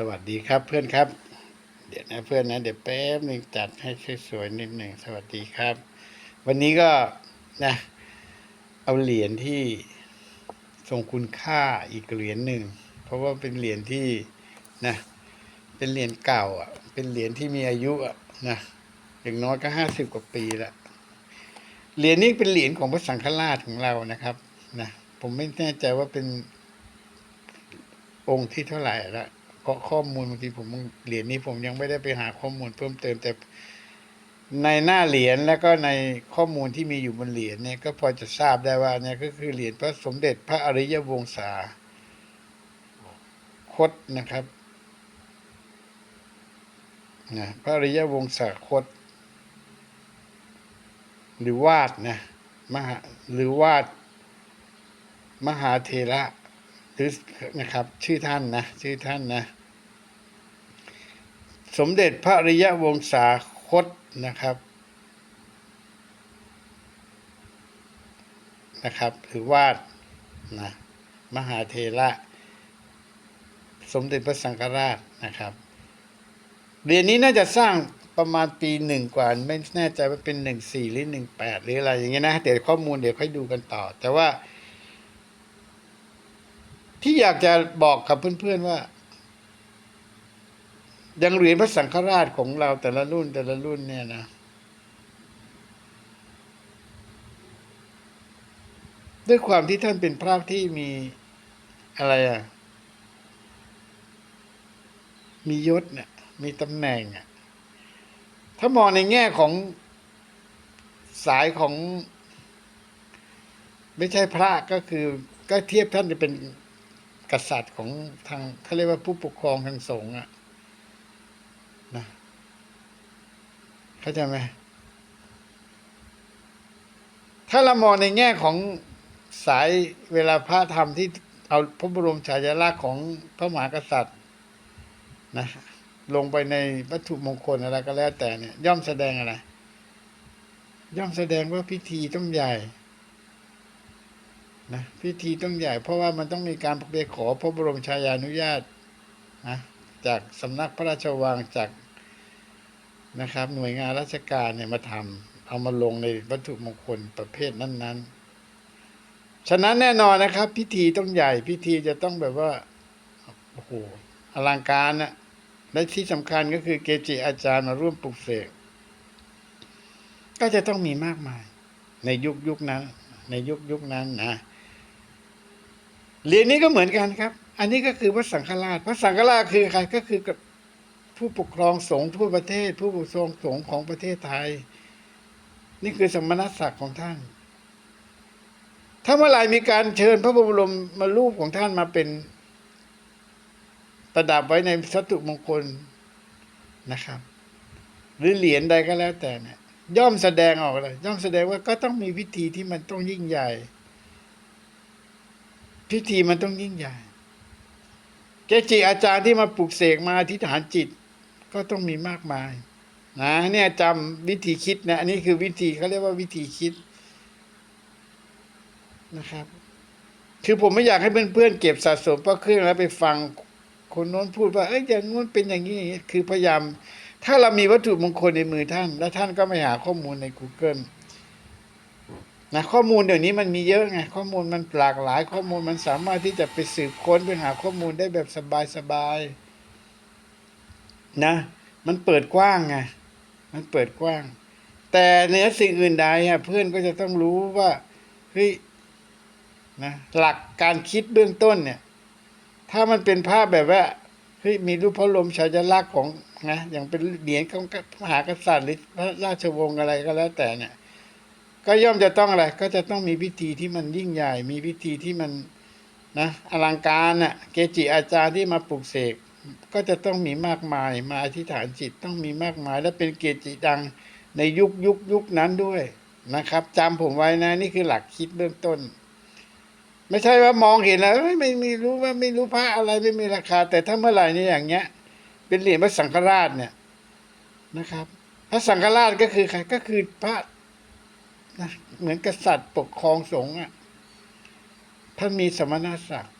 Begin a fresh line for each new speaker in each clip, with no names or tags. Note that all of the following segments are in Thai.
สวัสดีครับเพื่อนครับ เดี๋ยวนะเพื่อนนะเดี๋ยวแป๊บหนึ่งจัดให้สวยๆนิดหนึ่งสวัสดีครับ วันนี้ก็นะเอาเหรียญที่ทรงคุณค่าอีกเหรียญหนึ่งเพราะว่าเป็นเหรียญที่นะเป็นเหรียญเก่าอะ เป็นเหรียญที่มีอายุอะนะอย่างน้อยก็ห้าสิบกว่าปีละเหรียญนี้เป็นเหรียญของพระสังฆราชของเรานะครับนะผมไม่แน่ใจว่าเป็นองค์ที่เท่าไหร่ละ เพราะข้อมูลบางทีผมเหรียญนี้ผมยังไม่ได้ไปหาข้อมูลเพิ่มเติมแต่ในหน้าเหรียญแล้วก็ในข้อมูลที่มีอยู่บนเหรียญเนี่ยก็พอจะทราบได้ว่าเนี่ยก็คือเหรียญพระสมเด็จพระอริยวงศาคตนะครับนะพระอริยวงศาคต หรือวาดนะมหาหรือวาด มหาเทระ หรือนะครับ ชื่อท่านนะ ชื่อท่านนะ สมเด็จพระริยวงศาคตนะครับนะครับหรือวาดนะมหาเทระสมเด็จพระสังฆราชนะครับเรียญนี้น่าจะสร้างประมาณปีหนึ่งกว่า ไม่แน่ใจว่าเป็นหนึ่งสี่หรือหนึ่งแปดหรืออะไรอย่างเงี้ยนะ เดี๋ยวข้อมูลเดี๋ยวค่อยดูกันต่อ แต่ว่า ที่อยากจะบอกกับเพื่อนๆว่า ยังเหรียญพระสังฆราชของเราแต่ละรุ่นแต่ละรุ่นเนี่ยนะด้วยความที่ท่านเป็นพระที่มีอะไรอะ มียศเนี่ยมีตำแหน่งอะ ถ้ามองในแง่ของสายของ ไม่ใช่พระก็คือ ก็เทียบท่านจะเป็น กษัตริย์ของทางเขาเรียกว่าผู้ปกครองทางสงฆ์อะนะเข้าใจไหมถ้าเรามองในแง่ของสายเวลาพระธรรมที่เอาพระบรมฉายาลักษณ์ของพระมหากษัตริย์นะลงไปในวัตถุมงคลอะไรก็แล้วแต่เนี่ย ย่อมแสดงอะไร ย่อมแสดงว่าพิธีต้องใหญ่ นะพิธีต้องใหญ่เพราะว่ามันต้องมีการไปขอพระบรมชายานุญาตนะจากสำนักพระราชวังจากนะครับ หน่วยงานราชการเนี่ยมาทำเอามาลงในวัตถุมงคลประเภทนั้น ๆ ฉะนั้นแน่นอนนะครับ พิธีต้องใหญ่พิธีจะต้องแบบว่าโอ้โหอลังการนะและที่สำคัญก็คือเกจิอาจารย์มาร่วมปลุกเสกก็จะต้องมีมากมายในยุคยุคนั้น ในยุคยุคนั้นนะ เหรียญนี้ก็เหมือนกันครับ อันนี้ก็คือพระสังฆราช พระสังฆราชคือใครก็คือกับผู้ปกครองสงฆ์ทั่วประเทศ ผู้ปกครองสงฆ์ของประเทศไทย นี่คือสมณศักดิ์ของท่าน ถ้าเมื่อไหร่มีการเชิญพระบรมมารูปของท่านมาเป็นประดับไว้ในสัตุมงคลนะครับ หรือเหรียญใดก็แล้วแต่เนี่ยย่อมแสดงออกเลยย่อมแสดงว่าก็ต้องมีพิธีที่มันต้องยิ่งใหญ่ พิธีมันต้องยิ่งใหญ่ เกจิอาจารย์ที่มาปลุกเสกมาอธิษฐานจิต ก็ต้องมีมากมาย นะเนี่ยจำวิธีคิดนะอันนี้คือวิธีเขาเรียกว่าวิธีคิดนะครับ คือผมไม่อยากให้เพื่อนๆเก็บสะสมเพราะเครื่องแล้วไปฟังคนโน้นพูดว่าเอ้ยอย่างนู้นเป็นอย่างนี้อย่างนี้คือพยายาม ถ้าเรามีวัตถุมงคลในมือท่าน แล้วท่านก็ไม่หาข้อมูลใน Google นะข้อมูลเดี๋ยวนี้มันมีเยอะไงข้อมูลมันหลากหลายข้อมูลมันสามารถที่จะไปสืบค้นไปหาข้อมูลได้แบบสบายๆนะ มันเปิดกว้างไงมันเปิดกว้าง แต่เหนือสิ่งอื่นใดอะเพื่อนก็จะต้องรู้ว่าเฮ้ยนะหลักการคิดเบื้องต้นเนี่ย ถ้ามันเป็นภาพแบบว่าเฮ้ยมีรูปพระบรมฉายลักษณ์ของนะอย่างเป็นเหรียญของมหากษัตริย์หรือพระราชวงศ์อะไรก็แล้วแต่เนี่ย ก็ย่อมจะต้องอะไร ก็จะต้องมีพิธีที่มันยิ่งใหญ่ มีพิธีที่มันนะอลังการน่ะเกจิอาจารย์ที่มาปลุกเสกก็จะต้องมีมากมาย มาอธิษฐานจิตต้องมีมากมาย และเป็นเกจิดังในยุคยุคยุคนั้นด้วยนะครับจำผมไว้นะนี่คือหลักคิดเบื้องต้น ไม่ใช่ว่ามองเห็นแล้วไม่ไม่รู้ว่าไม่รู้พระอะไรไม่มีราคา แต่ถ้าเมื่อไหร่นี่อย่างเงี้ย เป็นเหรียญพระสังฆราชเนี่ยนะครับ พระสังฆราชก็คือใครก็คือพระ นะเหมือนกษัตริย์ปกครองสงฆ์อะท่านมีสมณศักดิ์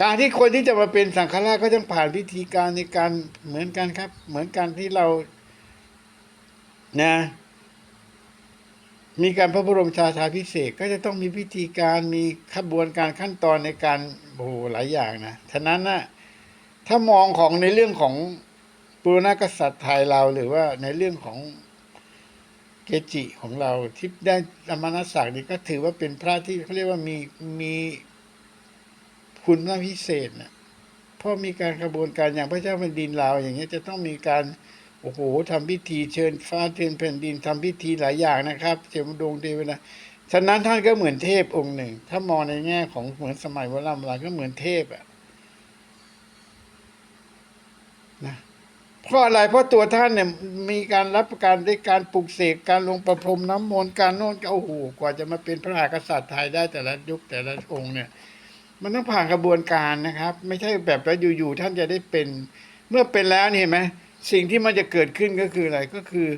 การที่คนที่จะมาเป็นสังฆราชก็ต้องผ่านพิธีการในการเหมือนกันครับ เหมือนกันที่เรานะ มีการพระบรมชาชาพิเศษก็จะต้องมีพิธีการมีขบวนการขั้นตอนในการโอ้โหหลายอย่างนะฉะนั้นนะถ้ามองของในเรื่องของปุรณกษัตริย์ไทยเราหรือว่าในเรื่องของ เกจิของเราที่ได้ธรรมนัสสักดิ์นี่ก็ถือว่าเป็นพระที่เขาเรียกว่ามีมีคุณมากพิเศษนะเพราะมีการกระบวนการอย่างพระเจ้าแผ่นดินเราอย่างเงี้ยจะต้องมีการโอ้โหทำพิธีเชิญฟ้าเชิญแผ่นดินทำพิธีหลายอย่างนะครับเจ้าดวงเทวดาฉะนั้นท่านก็เหมือนเทพองค์หนึ่ง ถ้ามองในแง่ของเหมือนสมัยโบราณโบราก็เหมือนเทพอะนะ เพราะอะไรเพราะตัวท่านเนี่ยมีการรับประการด้วยการปลุกเสกการลงประพรมน้ำมนต์การโน่นก็โอ้โหกว่าจะมาเป็นพระมหากษัตริย์ไทยได้แต่ละยุคแต่ละองค์เนี่ย มันต้องผ่านกระบวนการนะครับ ไม่ใช่แบบว่าอยู่ๆท่านจะได้เป็น เมื่อเป็นแล้วนี่เห็นไหมสิ่งที่มันจะเกิดขึ้นก็คืออะไรก็คือ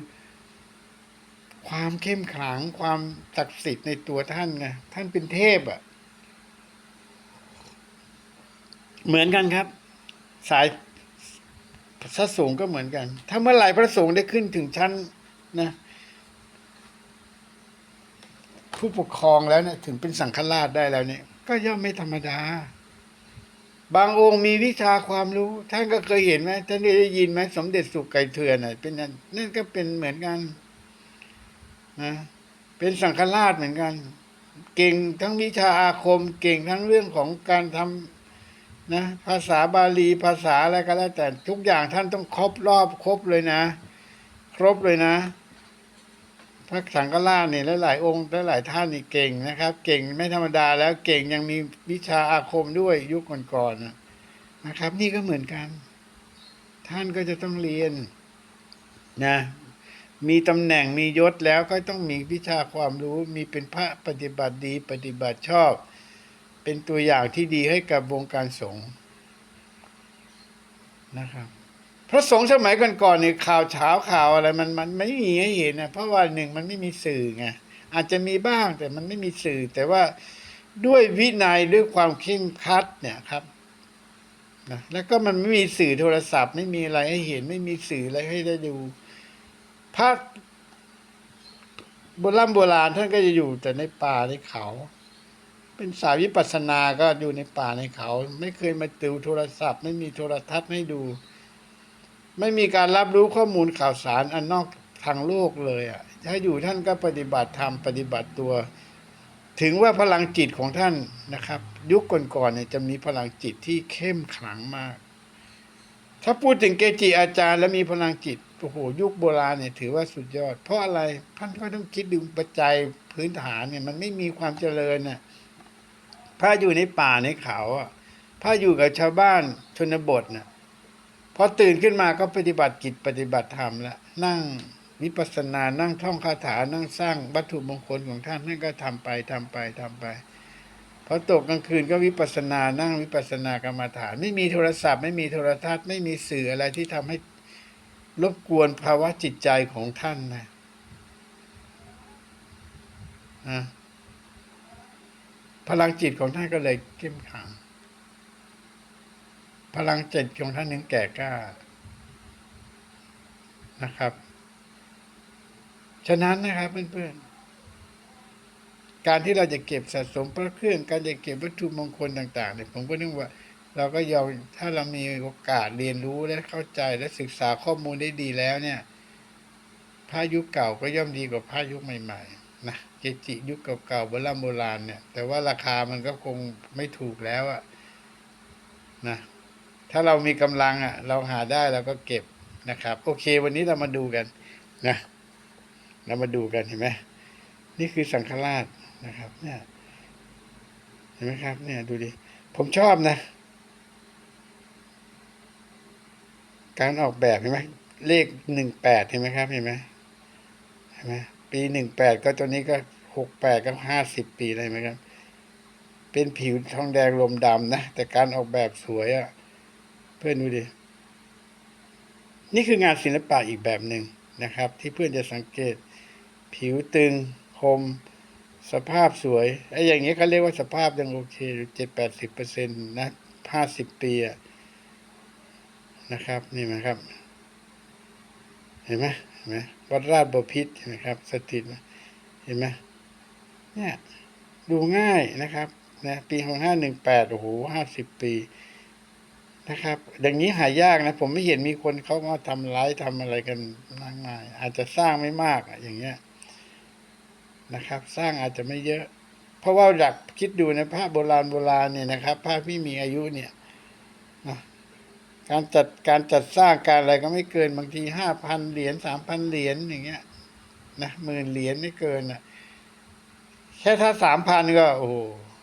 ความเข้มขลังความศักดิ์สิทธิ์ในตัวท่านไงท่านเป็นเทพอะ่ะเหมือนกันครับ สาย พระสงฆ์ก็เหมือนกัน ถ้าเมื่อไหร่พระสงฆ์ได้ขึ้นถึงชั้นนะผู้ปกครองแล้วเนี่ยถึงเป็นสังฆราชได้แล้วเนี่ย ก็ย่อมไม่ธรรมดา บางองค์มีวิชาความรู้ ท่านก็เคยเห็นไหมท่านได้ยินไหมสมเด็จสุไก่เถื่อนน่ะเป็นนั่นนั่นก็เป็นเหมือนกันนะเป็นสังฆราชเหมือนกัน เก่งทั้งวิชาอาคม เก่งทั้งเรื่องของการทำ นะภาษาบาลีภาษาอะไรก็แล้วแต่ทุกอย่างท่านต้องครบรอบครบเลยนะ ครบเลยนะ พระสังฆราชเนี่ยหลายๆองค์หลายๆท่านนี่เก่งนะครับ เก่งไม่ธรรมดาแล้วเก่งยังมีวิชาอาคมด้วยยุคก่อนๆนนะครับ นี่ก็เหมือนกัน ท่านก็จะต้องเรียนนะมีตำแหน่งมียศแล้วก็ต้องมีวิชาความรู้มีเป็นพระปฏิบัติดีปฏิบัติชอบ เป็นตัวอย่างที่ดีให้กับวงการสงฆ์นะครับพระสงฆ์สมัยก่อนๆเนี่ยข่าวเช้าข่าวอะไรมันมันไม่มีให้เห็นนะเพราะว่าหนึ่งมันไม่มีสื่อไงอาจจะมีบ้างแต่มันไม่มีสื่อ แต่ว่าด้วยวินัยด้วยความเคร่งครัดเนี่ยครับนะแล้วก็มันไม่มีสื่อโทรศัพท์ ไม่มีอะไรให้เห็น ไม่มีสื่ออะไรให้ได้ดูพระโบราณโบราณท่านก็จะอยู่แต่ในป่าในเขา เป็นสายวิปัสสนาก็อยู่ในป่าในเขา ไม่เคยมาติวโทรศัพท์ ไม่มีโทรทัศน์ให้ดู ไม่มีการรับรู้ข้อมูลข่าวสารอันนอกทางโลกเลยอะถ้าอยู่ท่านก็ปฏิบัติธรรมปฏิบัติตัว ถึงว่าพลังจิตของท่านนะครับ ยุคก่อนๆเนี่ยจะมีพลังจิตที่เข้มขลังมาก ถ้าพูดถึงเกจิอาจารย์ แล้วมีพลังจิตโอ้โหยุคโบราณเนี่ยถือว่าสุดยอด เพราะอะไรท่านก็ต้องคิดดูปัจจัยพื้นฐานเนี่ยมันไม่มีความเจริญน่ะ พระอยู่ในป่าในเขาอะพระอยู่กับชาวบ้านชนบทน่ะพอตื่นขึ้นมาก็ปฏิบัติกิจปฏิบัติธรรมแล้วนั่งวิปัสสนานั่งท่องคาถานั่งสร้างวัตถุมงคลของท่านนั่นก็ทำไปทำไปทำไปพอตกกลางคืนก็วิปัสสนานั่งวิปัสสนากรรมฐาน ไม่มีโทรศัพท์ ไม่มีโทรทัศน์ ไม่มีสื่ออะไรที่ทำให้รบกวนภาวะจิตใจของท่านนะนะ พลังจิตของท่านก็เลยเข้มขัง พลังจิตของท่านนึงแก่กล้านะครับ ฉะนั้นนะครับเพื่อนๆ การที่เราจะเก็บสะสมพระเครื่อง การจะเก็บวัตถุมงคลต่างๆเนี่ยผมก็นึกว่า เราก็ยอมถ้าเรามีโอกาสเรียนรู้และเข้าใจและศึกษาข้อมูลได้ดีแล้วเนี่ยพระยุคเก่าก็ย่อมดีกว่าพระยุคใหม่ ๆ นะ จิยุคเก่าๆโบราณโบราณเนี่ย แต่ว่าราคามันก็คงไม่ถูกแล้วอะนะถ้าเรามีกำลังอะเราหาได้เราก็เก็บนะครับ โอเค วันนี้เรามาดูกันนะเรามาดูกันเห็นไหมนี่คือสังฆราชนะครับ เนี่ยเห็นไหมครับ เนี่ยดูดิผมชอบนะ การออกแบบเห็นไหมเลขหนึ่งแปดเห็นไหมครับเห็นไหมเห็นไหมปีหนึ่งแปดก็ตัวนี้ก็ หกแปดก็ห้าสิบปีเลยไหมครับ เป็นผิวทองแดงลมดำนะ แต่การออกแบบสวยอะ่ะ เพื่อนดูดิ นี่คืองานศิลปะอีกแบบหนึ่งนะครับ ที่เพื่อนจะสังเกต ผิวตึงคม สภาพสวยไอ้อย่างเงี้ยเขาเรียกว่าสภาพยังโอเคเจ็ดแปดสิบเปอร์เซ็นต์นะห้าสิบปีอะนะครับ นี่นะครับ เห็นไหมเห็นไหมวัดราชบพิตรเห็นไหมครับ สถิตเห็นไหม เนี่ยดูง่ายนะครับนะปีของห้าหนึ่งแปดโอ้โหห้าสิบปีนะครับอย่างนี้หายากนะ ผมไม่เห็นมีคนเขามาทำร้ายทำอะไรกันมากมาย อาจจะสร้างไม่มากอย่างเงี้ยนะครับ สร้างอาจจะไม่เยอะ เพราะว่าหลักคิดดูนะพโบราณโบราณเนี่ยนะครับพระที่มีอายุเนี่ยนะการจัดการจัดสร้างการอะไรก็ไม่เกินบางทีห้าพันเหรียญสามพันเหรียญอย่างเงี้ยนะหมื่นเหรียญไม่เกินอะ แค่ถ้าสามพันก็โอ้โห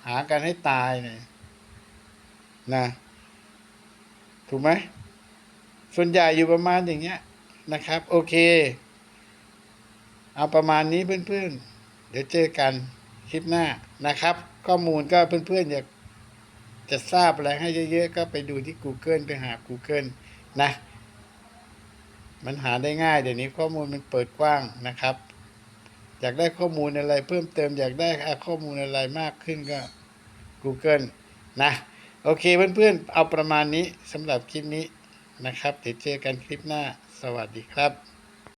หากันให้ตายเลยนะ ถูกไหมส่วนใหญ่อยู่ประมาณอย่างเงี้ยนะครับ โอเค เอาประมาณนี้เพื่อนๆ เดี๋ยวเจอกันคลิปหน้านะครับ ข้อมูลก็เพื่อนๆอยากจะทราบอะไรให้เยอะๆ ก็ไปดูที่ Google ไปหา Google นะ มันหาได้ง่าย เดี๋ยวนี้ข้อมูลมันเปิดกว้างนะครับ อยากได้ข้อมูลอะไรเพิ่มเติมอยากได้ข้อมูลอะไรมากขึ้นก็ Google นะ โอเคเพื่อนๆ เอาประมาณนี้สำหรับคลิปนี้นะครับเดี๋ยวเจอกันคลิปหน้า สวัสดีครับ